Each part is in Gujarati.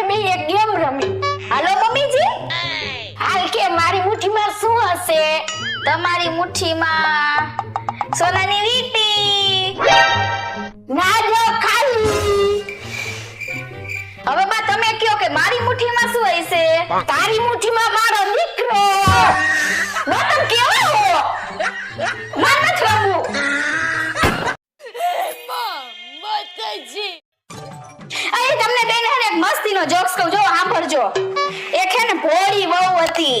આપણે બે એક ગેમ રમી. હાલો મમ્મીજી? હાલ કે મારી મુઠ્ઠીમાં શું હશે? તમારી મુઠ્ઠીમાં સોનાની વીટી. ના જો ખાલી. હવે બા તમે કયો કે મારી મુઠ્ઠીમાં શું હશે? તારી મુઠ્ઠીમાં મારો દીકરો મસ્તીનો જોક્સ કહું જો સાંભળજો. એક હે ને ભોળી વહુ હતી.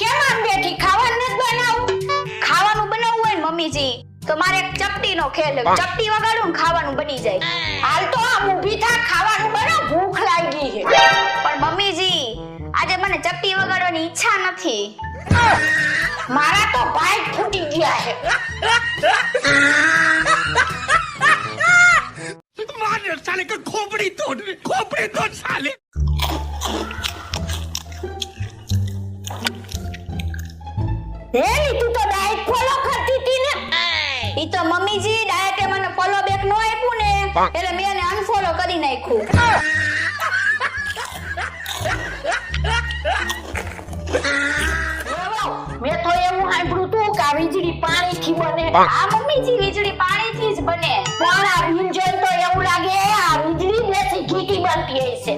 કેમ આમ બેઠી? ખાવાનું નથી બનાવું? ખાવાનું બનાવવું હોય ને મમ્મીજી, તો મારે એક ચપટીનો ખેલ ચપટી વગાડું ને ખાવાનું બની જાય. હાલ તો આમ ઊભી થા, ખાવાનું બનાવ. ભૂખ લાગી છે. પણ મમ્મીજી, આજે મને ચપટી વગાડવાની ઈચ્છા નથી. મારા તો ભાઈ ફૂટી ગયા છે. મારે સાલે કે ખોપડી તોડ ખોપડી તોડ સાલે. હેલી તું તો ડાયટ ફોલો કરતી હતી ને? ઈ તો મમ્મીજી ડાયટે મને ફોલો બેક નો આપ્યું ને એટલે મેં એને અનફોલો કરી નાખ્યું. મેં તો એવું સાંભળ્યું તું કે આ વીજળી પાણીથી બને. આ મમ્મીજી વીજળી પાણીથી જ બને. પણ આ વિંજણ તો એવું લાગે આ વીજળી દેશી ઘીટી બનતી હશે.